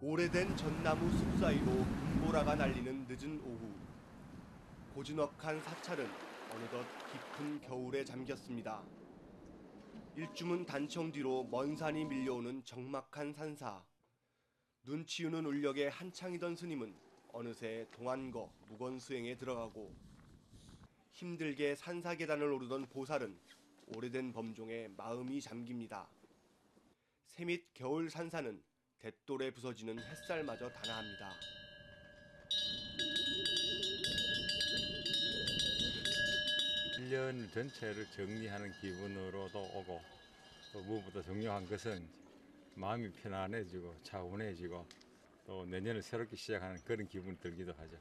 오래된 전나무 숲 사이로 금보라가 날리는 늦은 오후. 고즈넉한 사찰은 어느덧 깊은 겨울에 잠겼습니다. 일주문 단청 뒤로 먼 산이 밀려오는 적막한 산사. 눈 치우는 울력에 한창이던 스님은 어느새 동안거 무건 수행에 들어가고 힘들게 산사 계단을 오르던 보살은 오래된 범종에 마음이 잠깁니다. 새밑 겨울 산사는 대돌에 부서지는 햇살마저 단아합니다. 일 년 전체를 정리하는 기분으로도 오고 또 무엇보다 중요한 것은 마음이 편안해지고 차분해지고 또 내년을 새롭게 시작하는 그런 기분이 들기도 하죠.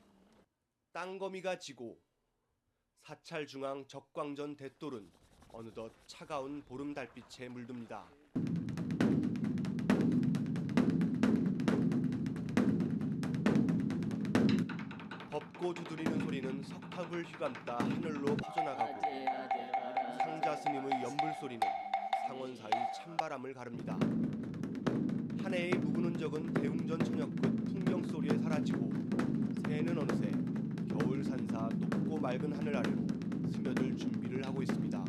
땅거미가 지고 사찰 중앙 적광전 대돌은 어느덧 차가운 보름 달빛에 물듭니다. 덥고 두드리는 소리는 석탑을 휘감다 하늘로 퍼져나가고 상자 스님의 연불 소리는 상원 사이 찬바람을 가릅니다. 한 해의 묵은 흔적은 대웅전 저녁 끝 풍경 소리에 사라지고 새해는 어느새 겨울 산사 높고 맑은 하늘 아래로 스며들 준비를 하고 있습니다.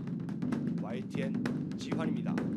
YTN 지환입니다.